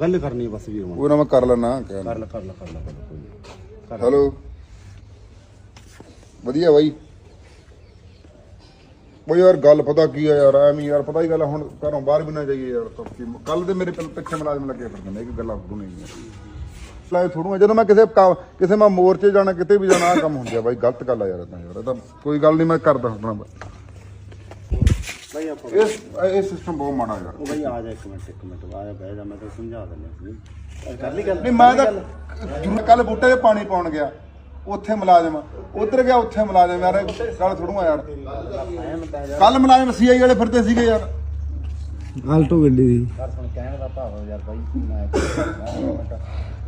ਗੱਲ ਕਰਨੀ ਬਸ ਵੀਰ ਮਾ ਉਹ ਨਾ ਮੈਂ ਕਰ ਲੈਣਾ ਕਰ ਲੈ ਕਰ ਲੈ ਕਰ ਲੈ ਕਰ ਲੈ ਕੋਈ ਨੀ। ਕਰ ਲੈ। ਹੈਲੋ। ਵਧੀਆ ਬਾਈ। ਬਈ ਯਾਰ ਗੱਲ ਪਤਾ ਕੀ ਆ ਯਾਰ ਐਵੇਂ ਯਾਰ ਪਤਾ ਹੀ ਗੱਲ ਆ, ਹੁਣ ਘਰੋਂ ਬਾਹਰ ਵੀ ਨਾ ਜਾਈਏ ਯਾਰ ਤਾਂ ਕੱਲ ਦੇ ਮੇਰੇ ਪਿ- ਪਿੱਛੇ ਮੁਲਾਜ਼ਮ ਲੱਗੇ ਫਿਰਦੇ ਨੇ ਇਹ ਗੱਲਾਂ ਥੋੜੂ ਨਹੀਂ ਆ ਲੈ ਥੋੜੂ ਜਦੋਂ ਮੈਂ ਕਿਸੇ ਕਾ- ਕਿਸੇ ਮੈਂ ਮੋਰਚੇ ਜਾਣਾ ਕਿਤੇ ਵੀ ਜਾਣਾ ਆ ਕੰਮ ਹੁੰਦੇ ਆ ਬਾਈ ਗਲਤ ਗੱਲ ਆ ਯਾਰ ਇਹ ਤਾਂ ਯਾਰ ਇਹ ਤਾਂ ਕੋਈ ਗੱਲ ਨਹੀਂ ਮੈਂ ਕਰਦਾ ਆਪਣਾ ਬਈ ਆਪਾਂ ਇਸ ਇਹ ਸਿਸਟਮ ਬਹੁਤ ਮਾੜਾ ਯਾਰ। ਉਹ ਬਈ ਆ ਜਾ ਇੱਕ ਮਿੰਟ ਇੱਕ ਮਿੰਟ ਆ ਜਾ ਬਹਿ ਜਾ ਮੈਂ ਤਾਂ ਸਮਝਾ ਦਿੰਦਾ ਸੀ। ਕਰ ਲਈ ਗੱਲ? ਨਹੀਂ ਮੈਂ ਤਾਂ ਕੱਲ ਬੂਟੇ 'ਤੇ ਪਾਣੀ ਪਾਉਣ ਗਿਆ ਉੱਥੇ ਮੁਲਾਜ਼ਮ ਉਧਰ ਗਿਆ ਉੱਥੇ ਮੁਲਾਜ਼ਮ ਯਾਰ ਗੱਲ ਥੋੜੂ ਆ ਯਾਰ ਯਾਰ। ਕੱਲ ਮੁਲਾਜ਼ਮ ਸੀਆਈ ਵਾਲੇ ਫਿਰਦੇ ਸੀਗੇ ਯਾਰ। ਆਲਟੋ ਗੱਡੀ ਦੀ। ਕਰ ਸੁਣ ਕਹਿਣ ਦਾ ਭਾਵ ਯਾਰ ਬਾਈ ਮੈਂ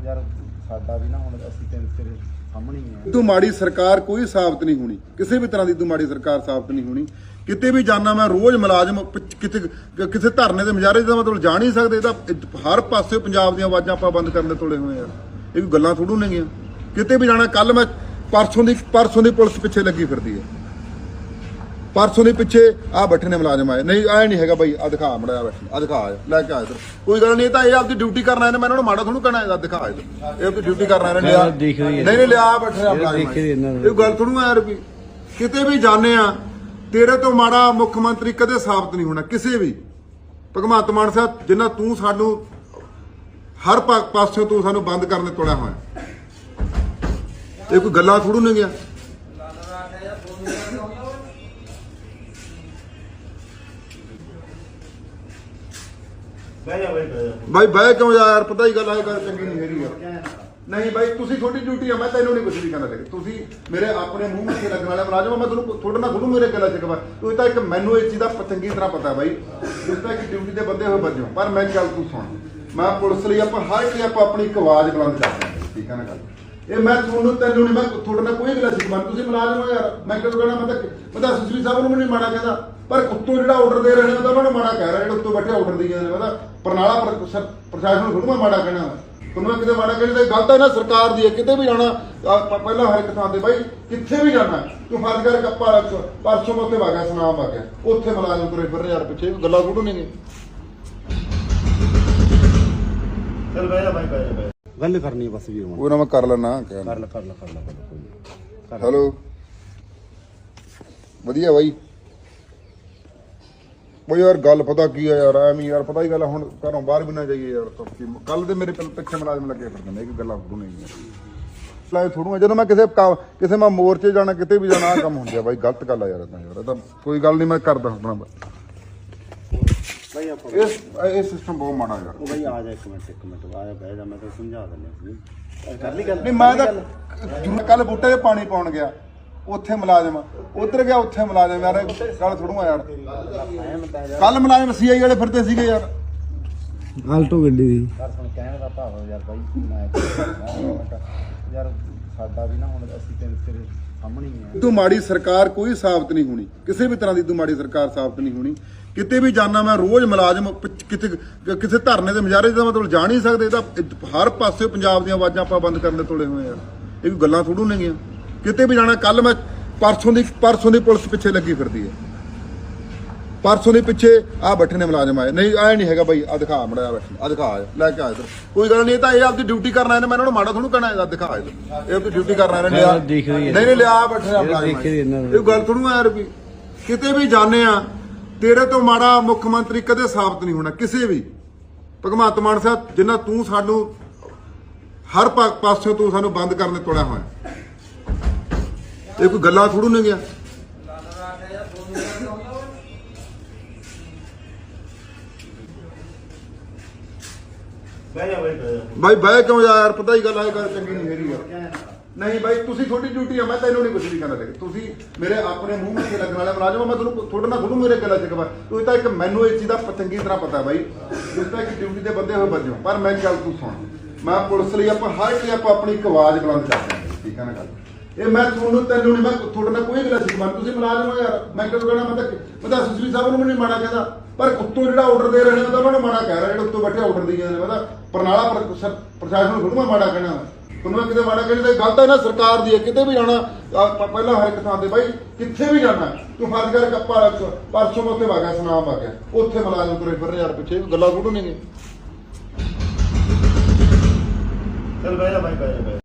ਯਾਰ ਸਾਡਾ ਵੀ ਨਾ ਹੁਣ ਅਸੀਂ ਤੇਰੇ ਤੇਰੇ ਸਾਹਮਣੇ ਹੀ ਆ। ਤੂੰ ਮਾੜੀ ਸਰਕਾਰ ਕੋਈ ਸਾਬਤ ਨਹੀਂ ਹੋਣੀ। ਕਿਸੇ ਵੀ ਤਰ੍ਹਾਂ ਦੀ ਤੂੰ ਮਾੜੀ ਸਰਕਾਰ ਸਾਬਤ ਨਹੀਂ ਹੋਣੀ। ਕਿਤੇ ਵੀ ਜਾਣਾ ਮੈਂ ਰੋਜ਼ ਮੁਲਾਜ਼ਮ ਪਿੱਛ- ਕਿਤੇ ਕ- ਕਿਸੇ ਧਰਨੇ ਦੇ ਮੁਜ਼ਾਹਰੇ ਦਾ ਮਤਲਬ ਜਾ ਨਹੀਂ ਸਕਦੇ। ਇਹ ਇਹ ਹਰ ਪਾਸੇ ਪੰਜਾਬ ਦੀਆਂ ਆਵਾਜ਼ਾਂ ਆਪਾਂ ਬੰਦ ਕਰਨ ਦੇ ਤੋੜੇ ਹੋਏ ਆ। ਇਹ ਕੋਈ ਗੱਲਾਂ ਥੋੜੂ ਨੇਗੀਆਂ ਕਿਤੇ ਵੀ ਜਾਣਾ ਕੱਲ ਮੈਂ ਪਰਸੋਂ ਦੀ ਪਰਸੋਂ ਦੀ ਪੁਲਿਸ ਪਿੱਛੇ ਲੱਗੀ ਫਿਰਦੀ ਹੈ ਪਰਸੋਂ ਦੇ ਪਿੱਛੇ ਆ ਬੈਠੇ ਨੇ ਮੁਲਾਜ਼ਮ ਆਏ। ਨਹੀਂ ਆਏ ਨਹੀਂ ਹੈਗਾ ਬਾਈ ਆ ਦਿਖਾ ਮੜਿਆ ਬੈਠੇ ਆ ਦਿਖਾ ਆ, ਲੈ ਕੇ ਆ ਇੱਧਰ। ਕੋਈ ਗੱਲ ਨਹੀਂ ਇਹ ਤਾਂ ਇਹ ਆਪਦੀ ਡਿਊਟੀ ਕਰਨ ਆਏ ਨੇ ਮੈਂ ਇਹਨਾਂ ਨੂੰ ਮਾੜਾ ਥੋੜੂ ਕਹਿਣਾ ਇਹਦਾ ਦਿਖਾ ਇਹ ਆਪਦੀ ਡਿਊਟੀ ਕਰਨ ਆਏ ਨੇ ਲਿਆ। ਨਹੀਂ ਨਹੀਂ ਲਿਆ ਬੈਠੇ ਆ ਮੁਲਾਜ਼ਮ। ਇਹ ਗੱਲ ਥੋੜੂ ਆ ਯਾਰ ਵੀ ਕਿਤੇ ਵੀ ਜਾਣੇ ਆ ਤੇਰੇ ਤੋਂ ਮਾੜਾ ਮੁੱਖ ਮੰਤਰੀ ਕਦੇ ਸਾਬਤ ਨਹੀਂ ਹੋਣਾ ਕਿਸੇ ਵੀ। ਭਗਵੰਤ ਮਾਨ ਸਾਹਿਬ ਜਿੰਨਾ ਤੂੰ ਸਾਨੂੰ ਹਰ ਪਾਸਿਓਂ ਤੂੰ ਸਾਨੂੰ ਬੰਦ ਕਰਨ ਦੇ ਤੋੜਿਆ ਹੋਇਆ। ਇਹ ਕੋਈ ਗੱਲਾਂ ਥੋੜੂ ਨਹੀਂ ਗਿਆ ਬਹਿ ਜਾ ਬਈ ਬਹਿ ਜਾ। ਬਾਈ ਬਹਿ ਕਿਉਂ ਜਾ ਯਾਰ? ਪਤਾ ਹੀ ਗੱਲ ਆ ਗੱਲ ਚੰਗੀ ਨਹੀਂ ਹੈਗੀ ਯਾਰ ਨਹੀਂ ਬਾਈ ਤੁਸੀਂ ਤੁਹਾਡੀ ਡਿਊਟੀ ਆ ਮੈਂ ਤੈਨੂੰ ਨਹੀਂ ਕੁਝ ਵੀ ਕਹਿੰਦਾ ਲੈ ਤੁਸੀਂ ਮੇਰੇ ਆਪਣੇ ਮੂੰਹ ਮੱਥੇ ਲੱਗਣ ਵਾਲੇ ਮੁਲਾਜ਼ਮ ਆ, ਮੈਂ ਤੁਹਾਨੂੰ ਤੁਹਾਡੇ ਨਾਲ ਥੋੜੂ ਮੇਰੇ ਗੱਲਾਂ ਸਿਕਵਾ ਤੂੰ ਤਾਂ ਇੱਕ ਮੈਨੂੰ ਇਸ ਚੀਜ਼ ਦਾ ਪ- ਚੰਗੀ ਤਰ੍ਹਾਂ ਪਤਾ ਬਾਈ। ਜਿਸ ਤਰ੍ਹਾਂ ਕਿ ਡਿਊਟੀ ਦੇ ਬੰਦੇ ਹੋਏ ਬੱਜੋ ਪਰ ਮੈਂ ਗੱਲ ਤੂੰ ਸੁਣ। ਮੈਂ ਪੁਲਿਸ ਲਈ ਆਪਾਂ ਹਰ ਇੱਕ ਲਈ ਆਪਾਂ ਆਪਣੀ ਇੱਕ ਆਵਾਜ਼ ਬੁਲੰਦ ਕਰਦੇ ਹਾਂ। ਠੀਕ ਹੈ ਨਾ ਗੱਲ? ਇਹ ਮੈਂ ਤੁਹਾਨੂੰ ਤੈਨੂੰ ਨਹੀਂ ਮੈਂ ਤੁਹਾਡੇ ਨਾਲ ਕੋਈ ਗੱਲਾਂ ਸਿਕਵਾ ਤੁਸੀਂ ਮੁਲਾਜ਼ਮ ਹੋ ਯਾਰ। ਮੈਂ ਕਿਉਂ ਕਹਿਣਾ? ਮੈਂ ਤਾਂ ਮੈਂ ਤਾਂ ਸੁਸ਼ਰੀ ਸਾਹਿਬ ਨੂੰ ਵੀ ਨਹੀਂ ਮਾੜਾ ਕਹਿੰਦਾ। ਪਰ ਉੱਤੋਂ ਜਿਹੜਾ ਆਰਡਰ ਦੇ ਰਹੇ ਨੇ ਤਾਂ ਉਹਨਾਂ ਨੂੰ ਮਾੜਾ ਕਹਿ ਰਿਹਾ ਜਿਹੜਾ ਉੱਤੋਂ ਬੈਠੇ ਆਰਡਰ ਦੀ ਜਾਂਦੇ ਨੇ ਮੈਂ ਤਾਂ ਪ੍ਰਣਾਲਾ ਪ੍ਰ- ਸਰ- ਪ੍ਰਸ਼ਾਸਨ ਨੂੰ ਥੋੜ੍ਹਾ ਮੈਂ ਮਾੜਾ ਕਹਿਣਾ ਤੁਹਾਨੂੰ ਮੈਂ ਕਿਤੇ ਮਾੜਾ ਕਹਿਣਾ ਤੇ ਗੱਲ ਤਾਂ ਇਹਨਾਂ ਸਰਕਾਰ ਦੀ ਹੈ ਕਿਤੇ ਵੀ ਜਾਣਾ ਪਹਿਲਾਂ ਹਰ ਇੱਕ ਥਾਂ ਤੇ ਬਾਈ ਕਿੱਥੇ ਵੀ ਜਾਣਾ ਤੂੰ ਫਰਜ਼ ਕਰ ਕੱਪਾ ਪਰਸੋਂ ਮੈਂ ਉੱਥੇ ਵਾਗਿਆ ਸੁਨਾਮ ਆ ਗਿਆ। ਉੱਥੇ ਮੁਲਾਜ਼ਮ ਤੁਰੇ ਫਿਰ ਰਹੇ ਯਾਰ ਪਿੱਛੇ ਗੱਲਾਂ ਥੋੜੂ ਨਹੀਂ ਚੱਲ ਬਹਿ ਜਾ ਬਾਈ ਬਹਿ ਜਾ। ਗੱਲ ਕਰਨੀ ਹੈ ਬਸ ਵੀਰ ਉਹ ਨਾ ਮੈਂ ਕਰ ਲੈਣਾ ਕਰ ਲੈ ਕਰ ਲੈ ਨੀ। ਕਰ ਲੈ। ਹੈਲੋ। ਵਧੀਆ ਬਾਈ। ਬਈ ਯਾਰ ਗੱਲ ਪਤਾ ਕੀ ਆ ਯਾਰ ਐਵੇਂ ਯਾਰ ਪਤਾ ਹੀ ਗੱਲ ਆ, ਹੁਣ ਘਰੋਂ ਬਾਹਰ ਵੀ ਨਾ ਜਾਈਏ ਯਾਰ ਤਾਂ ਕੱਲ ਦੇ ਮੇਰੇ ਪਿ- ਪਿੱਛੇ ਮੁਲਾਜ਼ਮ ਲੱਗੇ ਫਿਰਦੇ ਨੇ ਇਹ ਕੋਈ ਗੱਲਾਂ ਥੋੜੂ ਨਹੀਂ ਆ ਲੈ ਥੋੜੂ ਜਦੋਂ ਮੈਂ ਕਿਸੇ ਕਾ- ਕਿਸੇ ਮੈਂ ਮੋਰਚੇ ਜਾਣਾ ਕਿਤੇ ਵੀ ਜਾਣਾ ਕੰਮ ਹੁੰਦੇ ਆ ਬਾਈ ਗਲਤ ਗੱਲ ਆ ਯਾਰ ਇਹ ਤਾਂ ਯਾਰ ਇਹ ਤਾਂ ਕੋਈ ਗੱਲ ਨਹੀਂ ਮੈਂ ਕਰਦਾ ਆਪਣਾ ਬਈ ਆਪਾਂ ਇਸ ਇਹ ਸਿਸਟਮ ਬਹੁਤ ਮਾੜਾ ਯਾਰ। ਉਹ ਬਈ ਆ ਜਾ ਇੱਕ ਮਿੰਟ ਇੱਕ ਮਿੰਟ ਆ ਜਾ ਬਹਿ ਜਾ ਮੈਂ ਤਾਂ ਸਮਝਾ ਦਿੰਦਾ ਸੀ। ਕਰ ਲਈ ਗੱਲ ਨਹੀਂ ਮੈਂ ਤਾਂ ਕੱਲ ਬੂਟੇ 'ਤੇ ਪਾਣੀ ਪਾਉਣ ਗਿਆ। ਉੱਥੇ ਮੁਲਾਜ਼ਮ ਉਧਰ ਗਿਆ ਉੱਥੇ ਮੁਲਾਜ਼ਮ ਯਾਰ ਗੱਲ ਥੋੜੂ ਆ ਯਾਰ। ਕੱਲ ਮੁਲਾਜ਼ਮ ਸੀਆਈ ਵਾਲੇ ਫਿਰਦੇ ਸੀਗੇ ਯਾਰ। ਆਲਟੋ ਗੱਡੀ ਦੀ। ਕਰ ਸੁਣ ਕਹਿਣ ਦਾ ਭਾਵ ਯਾਰ ਬਾਈ ਮੈਂ ਇੱਕ ਮਿੰਟ ਯਾਰ ਸਾਡਾ ਵੀ ਨਾ ਹੁਣ ਅਸੀਂ ਤੇਰੇ ਤੇਰੇ ਸਾਹਮਣੇ ਹੀ ਆ। ਤੂੰ ਮਾੜੀ ਸਰਕਾਰ ਕੋਈ ਸਾਬਤ ਨਹੀਂ ਹੋਣੀ। ਕਿਸੇ ਵੀ ਤਰ੍ਹਾਂ ਦੀ ਤੂੰ ਮਾੜੀ ਸਰਕਾਰ ਸਾਬਤ ਨਹੀਂ ਹੋਣੀ। ਕਿਤੇ ਵੀ ਜਾਣਾ ਮੈਂ ਰੋਜ਼ ਮੁਲਾਜ਼ਮ ਪਿੱਛ- ਕਿਤੇ ਕਿਸੇ ਧਰਨੇ ਦੇ ਮੁਜ਼ਾਹਰੇ ਦਾ ਮਤਲਬ ਜਾ ਨਹੀਂ ਸਕਦੇ। ਇਹ ਤਾਂ ਇਹ ਹਰ ਪਾਸੇ ਪੰਜਾਬ ਦੀਆਂ ਆਵਾਜ਼ਾਂ ਆਪਾਂ ਬੰਦ ਕਰਨ ਦੇ ਤੋੜੇ ਹੋਏ ਯਾਰ ਇਹ ਕੋਈ ਗੱਲਾਂ ਥੋੜੂ ਨੇਗੀਆਂ ਕਿਤੇ ਵੀ ਜਾਣਾ ਕੱਲ ਮੈਂ ਪਰਸੋਂ ਦੀ ਪਰਸੋਂ ਦੀ ਪੁਲਿਸ ਪਿੱਛੇ ਲੱਗੀ ਫਿਰਦੀ ਹੈ। ਪਰਸੋਂ ਦੇ ਪਿੱਛੇ ਆ ਬੈਠੇ ਨੇ ਮੁਲਾਜ਼ਮ ਆਏ। ਨਹੀਂ ਆਏ ਨਹੀਂ ਹੈਗਾ ਬਾਈ ਆ ਦਿਖਾ ਮੜਿਆ ਬੈਠੇ। ਆ ਦਿਖਾ ਲੈ ਕੇ ਆ ਇੱਧਰ। ਕੋਈ ਗੱਲ ਨਹੀਂ ਤਾਂ ਇਹ ਆਪਦੀ ਡਿਊਟੀ ਕਰਨ ਆਏ ਨੇ ਮੈਂ ਇਹਨਾਂ ਨੂੰ ਮਾੜਾ ਥੋੜੂ ਕਹਿਣਾ ਇਹਦਾ ਦਿਖਾ ਇੱਧਰ। ਇਹ ਆਪਦੀ ਡਿਊਟੀ ਕਰਨ ਆਏ ਨੇ ਲਿਆ। ਨਹੀਂ ਨਹੀਂ ਲਿਆ ਬੈਠੇ ਆ ਮੁਲਾਜ਼ਮ। ਇਹ ਗੱਲ ਥੋੜੂ ਆ ਯਾਰ ਵੀ ਕਿਤੇ ਵੀ ਜਾਣੇ ਆ ਤੇਰੇ ਤੋਂ ਮਾੜਾ ਮੁੱਖ ਮੰਤਰੀ ਕਦੇ ਸਾਬਤ ਨਹੀਂ ਹੋਣਾ ਕਿਸੇ ਵੀ। ਭਗਵੰਤ ਮਾਨ ਸਾਹਿਬ ਜਿੰਨਾ ਤੂੰ ਸਾਨੂੰ ਹਰ ਪਾਸਿਓਂ ਤੂੰ ਸਾਨੂੰ ਬੰਦ ਕਰਨ ਤੋੜਿਆ ਹੋਇਆ। ਇਹ ਕੋਈ ਗੱਲਾਂ ਥੋੜੂ ਨਹੀਂ ਗਿਆ ਬਾਈ ਬਾਈ ਕਿਉਂ ਜਾ ਯਾਰ? ਪਤਾ ਹੀ ਗੱਲ ਇਹ ਗੱਲ ਚੰਗੀ ਨਹੀਂ ਹੈਗੀ ਯਾਰ ਨਹੀਂ ਬਾਈ ਤੁਸੀਂ ਤੁਹਾਡੀ ਡਿਊਟੀ ਆ ਮੈਂ ਤੈਨੂੰ ਨਹੀਂ ਕੁਝ ਵੀ ਕਹਿੰਦਾ ਲੈ ਤੁਸੀਂ ਮੇਰੇ ਆਪਣੇ ਮੂੰਹ ਮੱਥੇ ਲੱਗਣ ਵਾਲੇ ਮੁਲਾਜ਼ਮ ਆ, ਮੈਂ ਤੁਹਾਨੂੰ ਤੁਹਾਡੇ ਨਾਲ ਥੋੜੂ ਮੇਰੇ ਗੱਲਾਂ ਸਿਕਵਾ ਤੂੰ ਤਾਂ ਇੱਕ ਮੈਨੂੰ ਇਸ ਚੀਜ਼ ਦਾ ਪ- ਚੰਗੀ ਤਰ੍ਹਾਂ ਪਤਾ ਬਾਈ। ਜਿਸ ਤਰ੍ਹਾਂ ਕਿ ਡਿਊਟੀ ਦੇ ਬੰਦੇ ਹੋਏ ਬੱਜੋ ਪਰ ਮੈਂ ਗੱਲ ਤੂੰ ਸੁਣ। ਮੈਂ ਪੁਲਿਸ ਲਈ ਆਪਾਂ ਹਰ ਇੱਕ ਲਈ ਆਪਾਂ ਆਪਣੀ ਇੱਕ ਆਵਾਜ਼ ਬੁਲੰਦ ਕਰਦੇ ਹਾਂ ਠੀਕ ਹੈ ਨਾ ਗੱਲ? ਇਹ ਮੈਂ ਤੁਹਾਨੂੰ ਤੈਨੂੰ ਨਹੀਂ ਮੈਂ ਤੁਹਾਡੇ ਨਾਲ ਕੋਈ ਗੱਲਾਂ ਸਿਕਵਾ ਤੁਸੀਂ ਮੁਲਾਜ਼ਮ ਹੋ ਯਾਰ। ਮੈਂ ਕਿਉਂ ਕਹਿਣਾ, ਮੈਂ ਤਾਂ ਮੈਂ ਤਾਂ ਸੁਸ਼ਰੀ ਸਾਹਿਬ ਨੂੰ ਨਹੀਂ ਮਾੜਾ ਕਹਿੰਦਾ। ਪਰ ਉੱਤੋਂ ਜਿਹੜਾ ਆਰਡਰ ਦੇ ਰਹੇ ਨੇ ਤਾਂ ਉਹਨਾਂ ਨੂੰ ਮਾੜਾ ਕਹਿ ਰਿਹਾ, ਜਿਹੜਾ ਉੱਤੋਂ ਬੈਠੇ ਆਰਡਰ ਦੀ ਜਾਂਦੇ ਨੇ। ਮੈਂ ਤਾਂ ਪ੍ਰਸ਼ਾਸਨ ਨੂੰ ਥੋੜ੍ਹਾ ਮਾੜਾ ਕਹਿਣਾ। ਤੁਹਾਨੂੰ ਮੈਂ ਕਿਤੇ ਮਾੜਾ ਕਹਿਣਾ, ਤੇ ਗੱਲ ਤਾਂ ਇਹਨਾਂ ਸਰਕਾਰ ਦੀ ਹੈ, ਕਿਤੇ ਵੀ ਜਾਣਾ ਪਹਿਲਾਂ ਹਰ ਇੱਕ ਥਾਂ ਤੇ ਬਾਈ, ਕਿੱਥੇ ਵੀ ਜਾਣਾ, ਤੂੰ ਫਰਜ਼ ਕਰ ਕੱਪਾ ਪਰਸੋਂ ਮੈਂ ਉੱਥੇ ਸੁਨਾਮ ਆ ਗਿਆ ਉੱਥੇ ਮੁਲਾਜ਼ਮ ਤੁਰੇ ਫਿਰ ਯਾਰ ਪਿੱਛੇ ਗੱਲਾਂ ਥੋੜੂ ਨਹੀਂ ਚਲ ਬਹਿ ਜਾ ਬਾਈ ਬਹਿ ਜਾ।